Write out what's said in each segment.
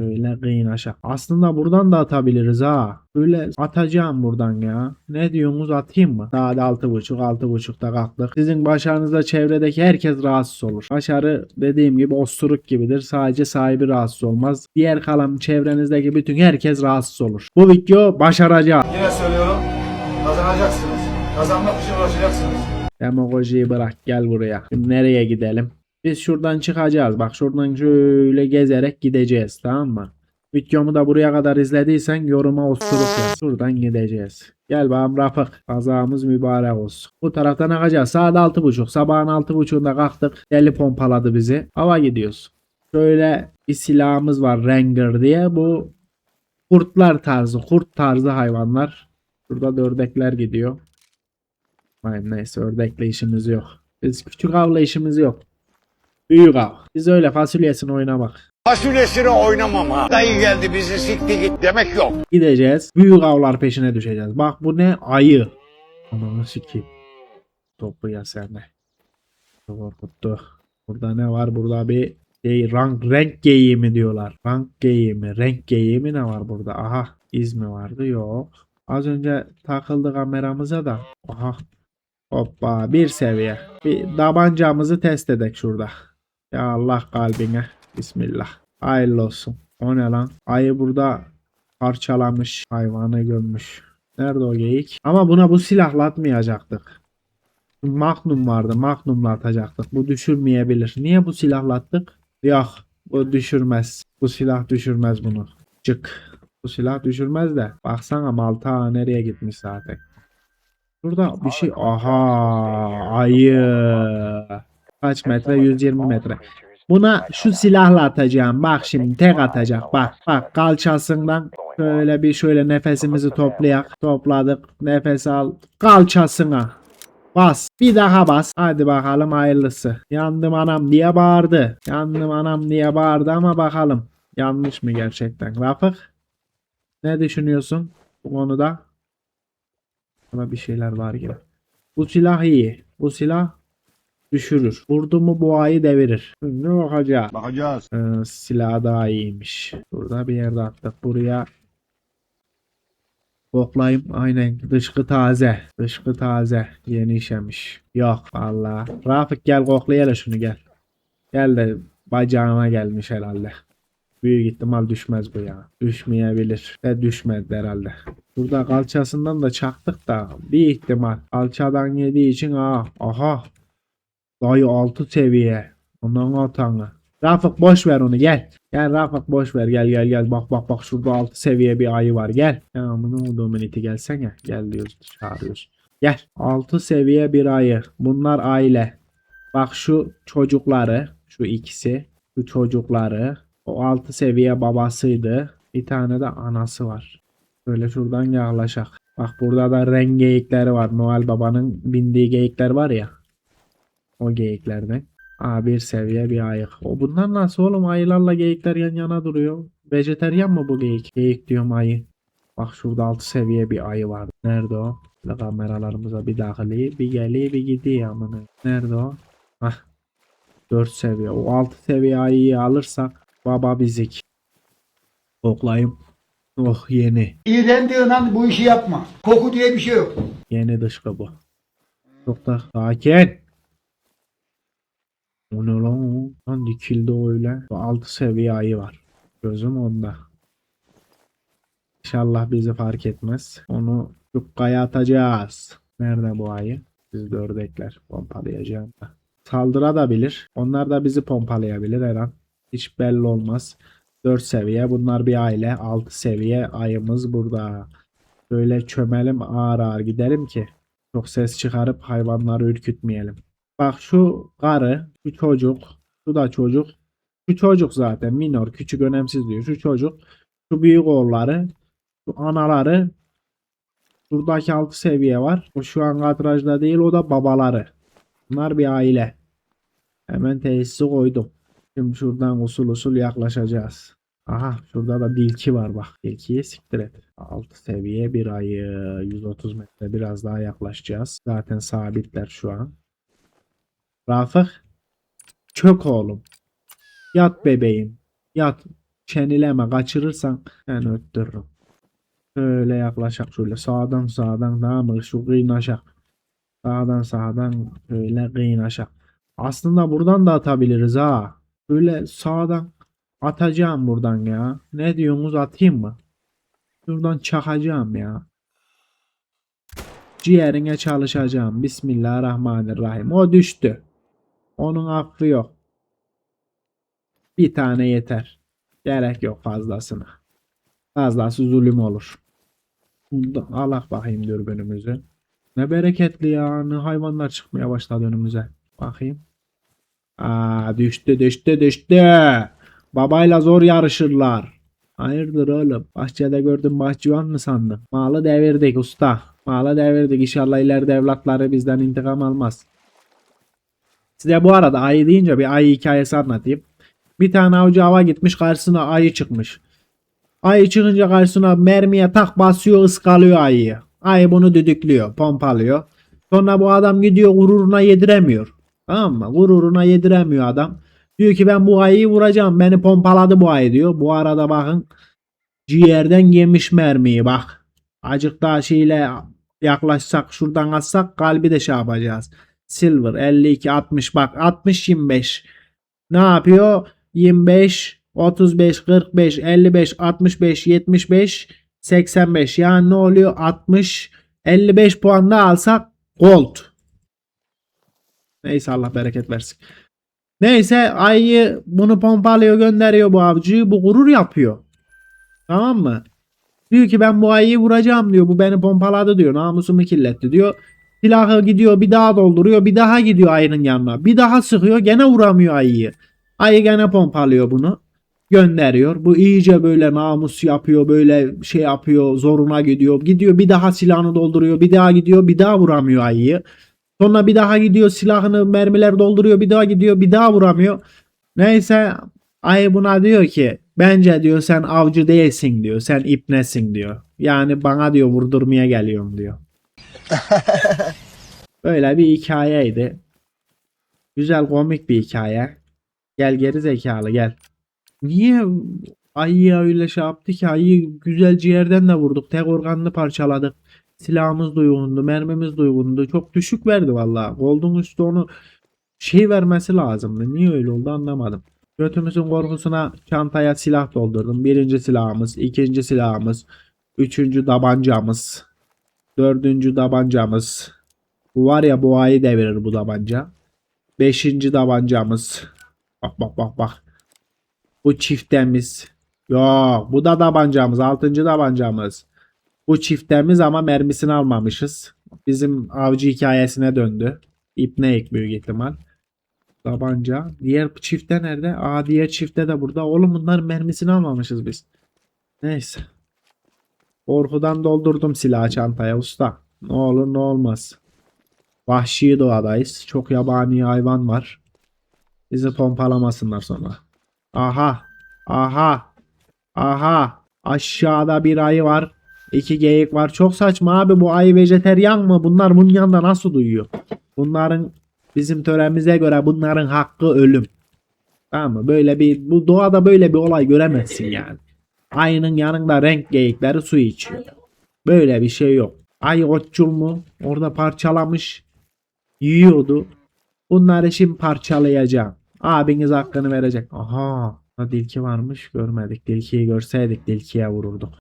Şöyle kıyın aşağı. Aslında buradan da atabiliriz ha. Böyle atacağım buradan ya. Ne diyorsunuz atayım mı? Saat 6.30 6.30'da kalktık. Sizin başarınızda çevredeki herkes rahatsız olur. Başarı dediğim gibi osturuk gibidir. Sadece sahibi rahatsız olmaz. Diğer kalan çevrenizdeki bütün herkes rahatsız olur. Bu video başaracak. Yine söylüyorum. Kazanacaksınız. Kazanmak için uğraşacaksınız. Demagojiyi bırak gel buraya. Şimdi nereye gidelim? Biz şuradan çıkacağız. Bak şuradan şöyle gezerek gideceğiz tamam mı? Videomu da buraya kadar izlediysen yoruma osuruk yaz. Şuradan gideceğiz. Gel bakalım Rafık. Kazamız mübarek olsun. Bu taraftan akacağız. Saat 6.30. Sabahın 6.30'da kalktık. Deli pompaladı bizi. Hava gidiyoruz. Şöyle bir silahımız var Ranger diye. Bu kurtlar tarzı. Kurt tarzı hayvanlar. Burada da ördekler gidiyor. Hayır neyse ördekle işimiz yok. Biz küçük avla işimiz yok. Büyük av. Biz öyle fasulyesini oynamak. Fasulyesini oynamam ha. Dayı geldi bizi sikti git demek yok. Gideceğiz. Büyük avlar peşine düşeceğiz. Bak bu ne? Ayı. Ananı sikeyim. Topu ya sen de. Korkuttu. Burada ne var? Burada bir şey, rank, renk geyiği mi diyorlar. Rank geyiği mi? Renk geyiği mi ne var burada? Aha. iz mi vardı? Yok. Az önce takıldı kameramıza da. Aha. Hoppa bir seviye. Bir tabancamızı test edek şurada. Ya Allah kalbine. Bismillah. Hayırlı olsun. O ne lan? Ayı burada parçalamış. Hayvanı gömmüş. Nerede o geyik? Ama buna bu silahla atmayacaktık. Magnum vardı. Magnumla atacaktık. Bu düşürmeyebilir. Niye bu silahla attık? Yok. Bu düşürmez. Bu silah düşürmez bunu. Çık. Bu silah düşürmez de. Baksana Malta nereye gitmiş zaten. Şurada bir şey. Aha. Ayı. Kaç metre? 120 metre. Buna şu silahla atacağım. Bak şimdi tek atacak. Bak bak kalçasından şöyle bir şöyle nefesimizi toplayak. Topladık. Nefes al. Kalçasına. Bas. Bir daha bas. Hadi bakalım hayırlısı. Yandım anam diye bağırdı. Yandım anam diye bağırdı ama bakalım. Yanlış mı gerçekten? Rafık. Ne düşünüyorsun bu konuda? Ama bir şeyler var gibi. Bu silah iyi. Bu silah düşürür. Vurdu mu bu ayı devirir. Ne bakacağız? Bakacağız. Ee, silah daha iyiymiş. Burada bir yerde attık. Buraya koklayayım. Aynen. Dışkı taze. Dışkı taze. Yeni işemiş. Yok valla. Rafık gel koklayalım şunu gel. Gel de bacağına gelmiş herhalde. Büyük ihtimal düşmez bu ya. Düşmeyebilir. Ve düşmedi herhalde. Burada kalçasından da çaktık da bir ihtimal. Kalçadan yediği için aa, aha. Dayı 6 seviye. Ondan atanı. Rafık boş ver onu gel. Gel Rafık boş ver gel gel gel. Bak bak bak şurada 6 seviye bir ayı var gel. Ya amına olduğumun iti gelsene. Gel diyoruz çağırıyoruz. Gel. 6 seviye bir ayı. Bunlar aile. Bak şu çocukları. Şu ikisi. Şu çocukları. O 6 seviye babasıydı. Bir tane de anası var. Böyle şuradan yaklaşak. Bak burada da renk geyikleri var. Noel babanın bindiği geyikler var ya. O geyiklerden. Aa bir seviye bir ayık. O bunlar nasıl oğlum? Ayılarla geyikler yan yana duruyor. Vejeteryan mı bu geyik? Geyik diyorum ayı. Bak şurada 6 seviye bir ayı var. Nerede o? Şöyle kameralarımıza bir dahili, bir geliyor, bir gidiyor amına. Nerede o? Hah. 4 seviye. O 6 seviye ayıyı alırsak baba bizik. Koklayayım. Oh yeni. İğrendiğin an bu işi yapma. Koku diye bir şey yok. Yeni dışkı bu. Çok da sakin. O ne lan? Lan dikildi öyle. 6 seviye ayı var. Gözüm onda. İnşallah bizi fark etmez. Onu yukkaya atacağız. Nerede bu ayı? Biz de ördekler. Pompalayacağım da. Saldırabilir. Onlar da bizi pompalayabilir her an. Hiç belli olmaz. 4 seviye. Bunlar bir aile. 6 seviye ayımız burada. Böyle çömelim ağır ağır gidelim ki çok ses çıkarıp hayvanları ürkütmeyelim. Bak şu karı, şu çocuk, şu da çocuk. Şu çocuk zaten minor, küçük önemsiz diyor. Şu çocuk, şu büyük oğulları, şu anaları. Şuradaki altı seviye var. O şu an kadrajda değil o da babaları. Bunlar bir aile. Hemen tesisi koydum. Şimdi şuradan usul usul yaklaşacağız. Aha şurada da dilki var bak. Dilkiyi siktir et. 6 seviye bir ayı 130 metre biraz daha yaklaşacağız. Zaten sabitler şu an. Rafık. Çök oğlum. Yat bebeğim. Yat. çenileme kaçırırsan ben öttürürüm. Şöyle yaklaşak şöyle sağdan sağdan tamam mı? Şu kıynaşak. Sağdan sağdan böyle kıynaşak. Aslında buradan da atabiliriz ha. Böyle sağdan atacağım buradan ya. Ne diyorsunuz atayım mı? Şuradan çakacağım ya. Ciğerine çalışacağım. Bismillahirrahmanirrahim. O düştü. Onun affı yok. Bir tane yeter. Gerek yok fazlasına. Fazlası zulüm olur. Allah bakayım dürbünümüzü. Ne bereketli ya. Ne hayvanlar çıkmaya başladı önümüze. Bakayım. Aa düştü düştü düştü. Babayla zor yarışırlar. Hayırdır oğlum? Bahçede gördün bahçıvan mı sandın? Malı devirdik usta. Malı devirdik. İnşallah ileride evlatları bizden intikam almaz. Size bu arada ayı deyince bir ayı hikayesi anlatayım. Bir tane avcı ava gitmiş karşısına ayı çıkmış. Ayı çıkınca karşısına mermiye tak basıyor ıskalıyor ayıyı. Ayı bunu düdüklüyor pompalıyor. Sonra bu adam gidiyor gururuna yediremiyor. Tamam mı? Gururuna yediremiyor adam. Diyor ki ben bu ayıyı vuracağım. Beni pompaladı bu ayı diyor. Bu arada bakın ciğerden yemiş mermiyi bak. Acık daha şeyle yaklaşsak şuradan atsak kalbi de şey yapacağız. Silver 52 60 bak 60 25. Ne yapıyor? 25 35 45 55 65 75 85 yani ne oluyor? 60 55 puan da alsak gold. Neyse Allah bereket versin. Neyse ayı bunu pompalıyor gönderiyor bu avcıyı. Bu gurur yapıyor. Tamam mı? Diyor ki ben bu ayıyı vuracağım diyor. Bu beni pompaladı diyor. Namusumu kirletti diyor. Silahı gidiyor bir daha dolduruyor. Bir daha gidiyor ayının yanına. Bir daha sıkıyor. Gene vuramıyor ayıyı. Ayı gene pompalıyor bunu. Gönderiyor. Bu iyice böyle namus yapıyor. Böyle şey yapıyor. Zoruna gidiyor. Gidiyor bir daha silahını dolduruyor. Bir daha gidiyor. Bir daha vuramıyor ayıyı. Sonra bir daha gidiyor silahını mermiler dolduruyor. Bir daha gidiyor. Bir daha vuramıyor. Neyse ayı buna diyor ki bence diyor sen avcı değilsin diyor. Sen ipnesin diyor. Yani bana diyor vurdurmaya geliyorum diyor. Böyle bir hikayeydi. Güzel komik bir hikaye. Gel geri zekalı gel. Niye ayıya öyle şey yaptı ki? Ayıyı güzel ciğerden de vurduk. Tek organını parçaladık. Silahımız da uygundu. Mermimiz de uygundu. Çok düşük verdi valla. Gold'un üstü onu şey vermesi lazımdı. Niye öyle oldu anlamadım. Götümüzün korkusuna çantaya silah doldurdum. Birinci silahımız, ikinci silahımız, üçüncü tabancamız, dördüncü tabancamız. Bu var ya bu ayı devirir bu tabanca. Beşinci tabancamız. Bak bak bak bak. Bu çiftemiz. Yok bu da tabancamız. Altıncı tabancamız. Bu çiftemiz ama mermisini almamışız. Bizim avcı hikayesine döndü. İpneyik büyük ihtimal. Tabanca. Diğer çifte nerede? Aa diğer çifte de burada. Oğlum bunların mermisini almamışız biz. Neyse. Korkudan doldurdum silahı çantaya usta. Ne olur ne olmaz. Vahşi doğadayız. Çok yabani hayvan var. Bizi pompalamasınlar sonra. Aha. Aha. Aha. Aşağıda bir ayı var. İki geyik var. Çok saçma abi bu ayı vejeteryan mı? Bunlar bunun yanında nasıl duyuyor? Bunların bizim töremize göre bunların hakkı ölüm. Tamam mı? Böyle bir bu doğada böyle bir olay göremezsin yani. Ayının yanında renk geyikleri su içiyor. Böyle bir şey yok. Ayı otçul mu? Orada parçalamış. Yiyordu. Bunları şimdi parçalayacağım. Abiniz hakkını verecek. Aha. Ha, Dilki varmış görmedik. Dilkiyi görseydik dilkiye vururduk.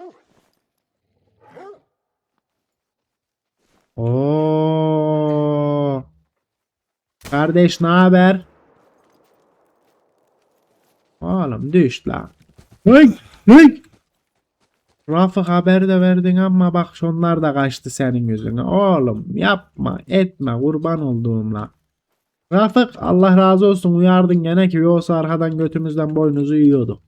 Oo. Kardeş ne haber? Oğlum düş lan. Hey, hey. Rafık haber de verdin ama bak şunlar da kaçtı senin yüzüne. Oğlum yapma etme kurban olduğumla. Rafık Allah razı olsun uyardın gene ki yoksa arkadan götümüzden boynuzu yiyordu.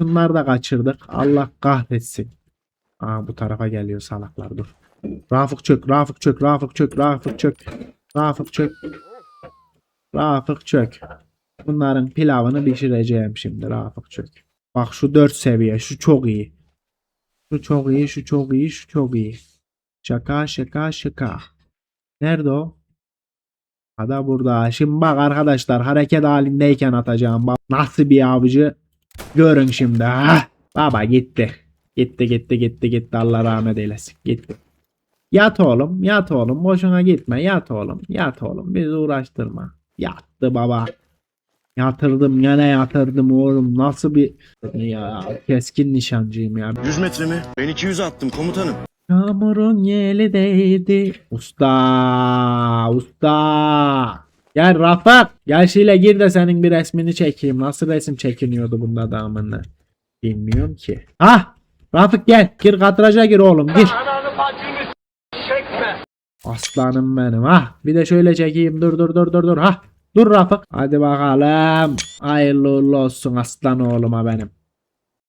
Bunlar da kaçırdık. Allah kahretsin. Aa bu tarafa geliyor salaklar dur. Rafık çök, Rafık çök, Rafık çök, Rafık çök. Rafık çök. Rafık çök. Bunların pilavını pişireceğim şimdi Rafık çök. Bak şu 4 seviye şu çok iyi. Şu çok iyi, şu çok iyi, şu çok iyi. Şaka şaka şaka. Nerede o? Ha da burada. Şimdi bak arkadaşlar hareket halindeyken atacağım. Bak nasıl bir avcı. Görün şimdi ha. Baba gitti. Gitti gitti gitti gitti Allah rahmet eylesin. Gitti. Yat oğlum yat oğlum boşuna gitme yat oğlum yat oğlum bizi uğraştırma. Yattı baba. Yatırdım gene yatırdım oğlum nasıl bir ya keskin nişancıyım ya. 100 metre mi? Ben 200 attım komutanım. Yağmurun yeli değdi. Usta, usta. Gel Rafat. Gel şöyle gir de senin bir resmini çekeyim. Nasıl resim çekiniyordu bunda damını? Bilmiyorum ki. Ha, Rafık gel. Gir kadraja gir oğlum gir. Aslanım benim ha. Bir de şöyle çekeyim. Dur dur dur dur dur ha. Dur Rafık. Hadi bakalım. Hayırlı olsun aslan oğluma benim.